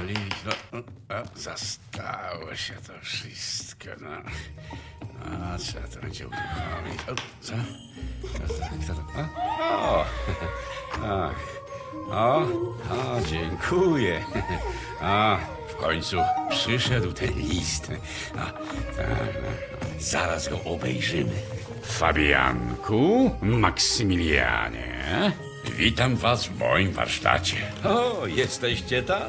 olić. No, no, zastało się to wszystko. No. A, trzeba to będzie uruchomić. O, co? Kto to? O! Ach. O, o, dziękuję. A, w końcu przyszedł ten list. Tak, no, zaraz go obejrzymy. Fabianku, Maksymilianie, witam was w moim warsztacie. O, jesteście tam?